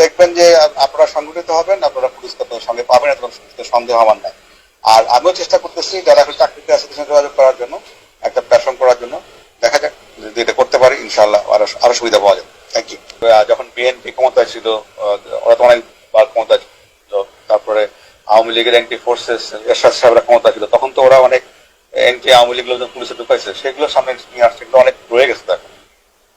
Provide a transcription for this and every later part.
দেখবেন যে আপনারা সংগঠিত হবেন, আপনারা আপনাদের সঙ্গে পাবেন এত সন্দেহ আমার নাই। আর আমিও চেষ্টা করতেছি যারা এখন চাকরিতে আছে যোগাযোগ করার জন্য, একটা প্ল্যাটফর্ম করার জন্য। দেখা যাক যদি এটা করতে পারি ইনশাল্লাহ আরও আরও সুবিধা পাওয়া যাবে। থ্যাংক ইউ যখন বিএনপি ক্ষমতায় ছিল ওরা তো অনেকবার ক্ষমতা ছিল। তারপরে আওয়ামী লীগের এন্টি ফোর্সেস এরশাদ সাহেবরা ক্ষমতা ছিল। তখন তো ওরা অনেক এন্টি আওয়ামী লীগ লোকজন পুলিশে ঢুকাইছে। সেগুলো সামনে নিয়ে আসছে। অনেক রয়ে গেছে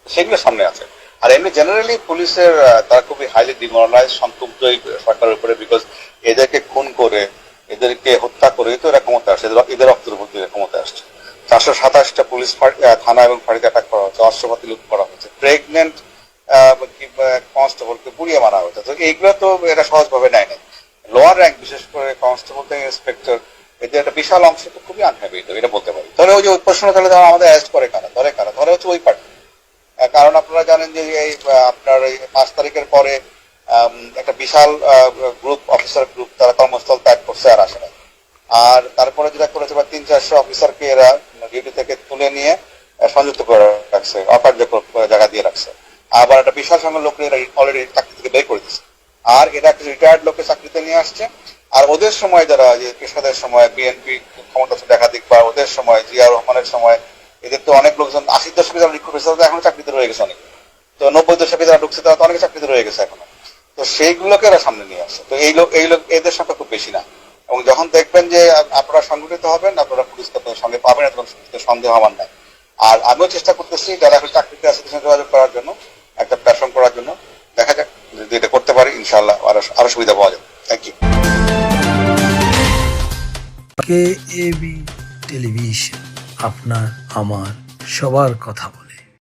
সেগুলো সামনে আছে। আর এমনি জেনারেলি পুলিশের তারা খুবই হাইলি ডিমোরালাইজ সন্তুষ্ট সরকারের উপরে বিকজ এদেরকে খুন করে, এদেরকে হত্যা করে তো এরা ক্ষমতা আসছে, এদের- উপর ক্ষমতা আসছে। চারশো সাতাশটা পুলিশ থানা এবং ফাঁড়িতে অ্যাটাক করা হচ্ছে অস্ত্রপাতি লুট করা হচ্ছে প্রেগনেন্ট কনস্টেবলকে পুড়িয়ে মারা হচ্ছে তো এইগুলো তো এরা সহজভাবে নেয় নাই। লোয়ার র্যাঙ্ক বিশেষ করে কনস্টেবল থেকে ইন্সপেক্টর এদের একটা বিশাল অংশ তো খুবই আনহ্যাপি এটা বলতে পারি। তাহলে ওই যে ওই প্রশ্ন তাহলে আমাদের অ্যারেস্ট করে কারা? ধরে কারা? ধরে হচ্ছে ওই জানেন যে, এই আপনার এই পাঁচ তারিখের পরে একটা বিশাল গ্রুপ অফিসার গ্রুপ তারা কর্মস্থল ত্যাগ করছে আর আসে না আর তারপরে যেটা করেছে, বা তিন চারশো অফিসারকে এরা ডিউটি থেকে তুলে নিয়ে সংযুক্ত করে রাখছে, অকার্যকর করে জায়গা দিয়ে রাখছে। আবার একটা বিশাল সংখ্যক লোক এরা অলরেডি চাকরি থেকে বের করে দিচ্ছে আর এরা একটা রিটায়ার্ড লোককে চাকরিতে নিয়ে আসছে। আর ওদের সময় যারা, যে কৃষকদের সময় বিএনপি ক্ষমতা ছিল একাধিক, বা ওদের সময়, জিয়া রহমানের সময়, এদের তো অনেক লোকজন, আশির দশকে যারা রিক্রুট হয়েছে এখন চাকরিতে রয়ে গেছে অনেক। তো নব্বই দশকে যারা ঢুকছে তারা তো অনেকে চাকরিতে রয়ে গেছে এখনও। তো সেইগুলোকে এরা সামনে নিয়ে আসছে তো এই লোক এই লোক এদের সংখ্যা খুব বেশি না। এবং যখন দেখবেন যে আপনারা সংগঠিত হবেন, আপনারা পুলিশকে আপনাদের সঙ্গে পাবেন এত সন্দেহ আমার নাই। আর আমিও চেষ্টা করতেছি যারা এখন চাকরিতে আছে তাদের যোগাযোগ করার জন্য, একটা প্ল্যাটফর্ম করার জন্য। দেখা যাক যদি এটা করতে পারি ইনশাল্লাহ আরও আরও সুবিধা পাওয়া যাবে। Thank you K AB television আপনার, আমার, সবার কথা